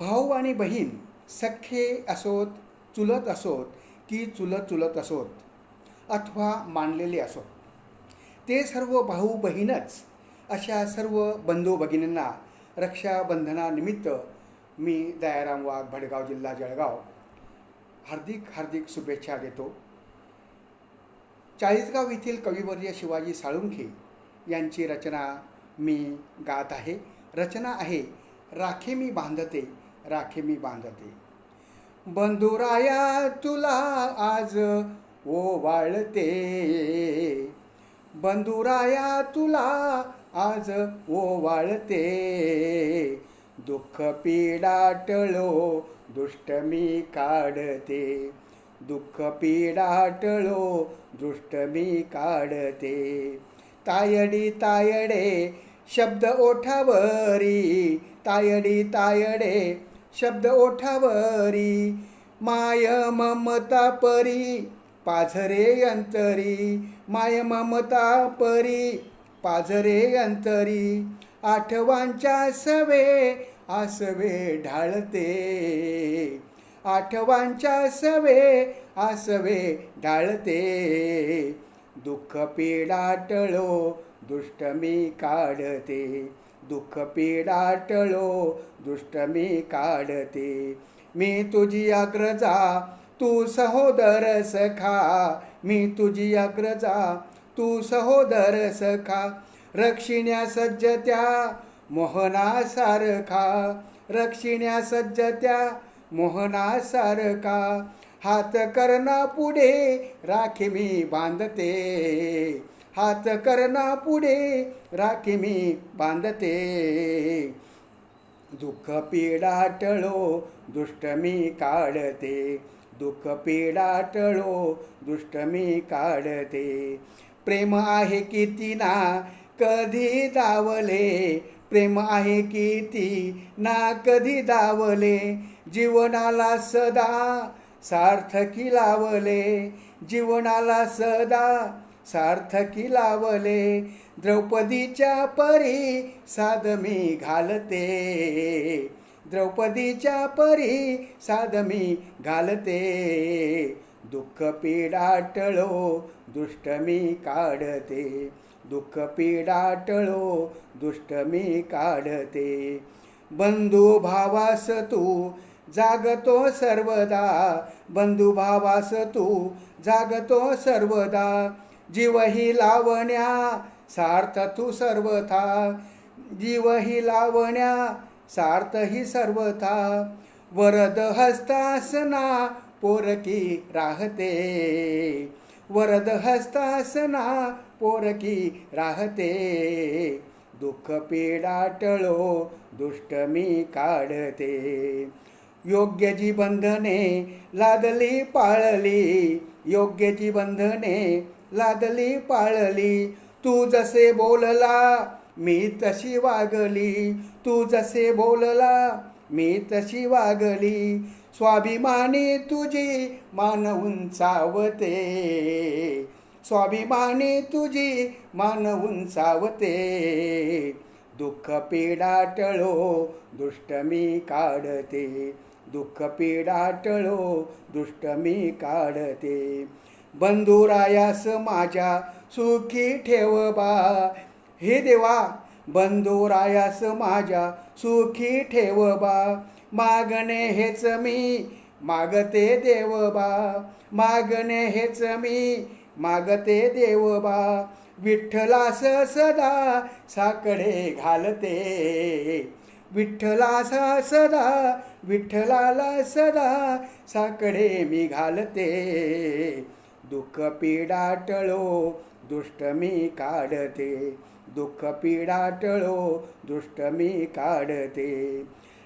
भाऊ आणि बहीण सख्खे असोत चुलत असोत की चुलत चुलत असोत अथवा मानलेले असोत. ते सर्व भाऊ बहीणच अशा सर्व बंधू भगिनींना रक्षाबंधनानिमित्त मी दयाराम वाघ भडगाव जिल्हा जळगाव हार्दिक हार्दिक शुभेच्छा देतो. चाळीसगाव येथील कविवर्य शिवाजी साळुंखे यांची रचना मी गात आहे. रचना आहे राखे मी बांधते राखी मी बांधते. बंधुराया तुला आज ओवाळते बंधुराया तुला आज ओवाळते दुःख पीडा टळो दुष्ट मी काढते. दुःख पीडा टळो दुष्ट मी काढते. तायडी तायडे शब्द ओठावरी. तायडी तायडे शब्द ओठावरी माय ममता परी पाझरे अंतरी माय ममता परी पाझरे अंतरी आठवांच्या सवे आसवे ढाळते. आठवांच्या सवे आसवे ढाळते. दुःख पीडा टळो दुष्ट मी काढते. दुःख पीडा टळो दुष्ट मी काढते. मी तुझी अग्रजा तू सहोदर सखा. मी तुझी अग्रजा तू सहोदर सखा. रक्षिण्या सज्जत्या मोहनासारखा. रक्षिण्या सज्जत्या मोहनासारखा. हात करणा पुढे राखी मी बांधते. हात करना पुढे राखी मी बांधते. दुःख पीडा टळो दुष्ट मी काढते. दुःख पीडा टळो दुष्ट मी काढते. प्रेम आहे किती ना कधी दावले प्रेम आहे किती ना कधी दावले जीवनाला सदा सार्थकी लावले. जीवनाला सदा सार्थकी लावले. द्रौपदीच्या परी साध मी घालते. द्रौपदीच्या परी साध मी घालते. दुःख पीडा टळो दुष्ट मी काढते. दुःख पीडा टळो दुष्ट मी काढते. बंधू भावास तू जागतो सर्वदा. बंधू भावास तू जागतो सर्वदा. जीव ही लावण्या सार्थ तू सर्वथा. जीव ही लावण्या सार्थ ही सर्वथा. वरद हस्तासना पोरकी राहते. वरद हस्तासना पोरकी राहते. दुःख पीडा टळो दुष्ट मी काढते. योग्य जी बंधने लादली पाळली. योग्य जी बंधने लादली पाळली. तू जसे बोलला मी तशी वागली. तू जसे बोलला मी तशी वागली. स्वाभिमानी तुझी मान उंचावते स्वाभिमानी तुझी मान उंचावते दुःख पीडा टळो दुष्ट मी काढते. दुःख पीडा टळो दुष्ट मी काढते. बंधुरायास माझ्या सुखी ठेव बा. हे देवा बंधुरायास माझ्या सुखी ठेव बा. मागणे हेच मी मागते देव बा. मागणे हेच मी मागते देव बा. विठ्ठलास सदा साकडे घालते. विठ्ठलास सदा विठ्ठलाला सदा साकडे मी घालते. दुःख पीडा टळो दुष्ट मी काढते. दुःख पीडा टळो दुष्ट मी काढते.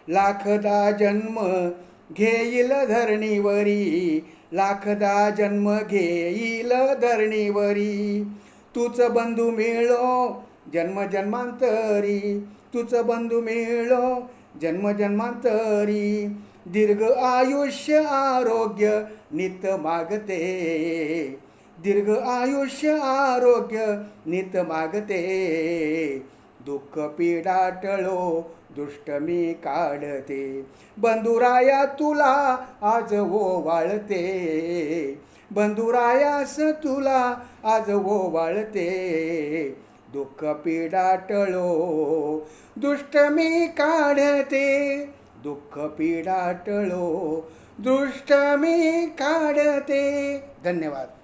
लाखदा जन्म घेईल धरणीवरी. लाखदा जन्म घेईल धरणीवरी. तूच बंधू मिळो जन्म जन्मांतरी. तूच बंधू मिळो जन्म जन्मांतरी. दीर्घ आयुष्य आरोग्य नित मागते. दीर्घ आयुष्य आरोग्य नित मागते. दुःख पीडा टळो दुष्ट मी काढते. बंधुराया तुला आज हो ओवाळते बंधुरायास तुला आज हो वाळते. दुःख पीडा टळो दुष्ट मी काढते. दुःख पीडा टळो दृष्ट मी काढते. धन्यवाद.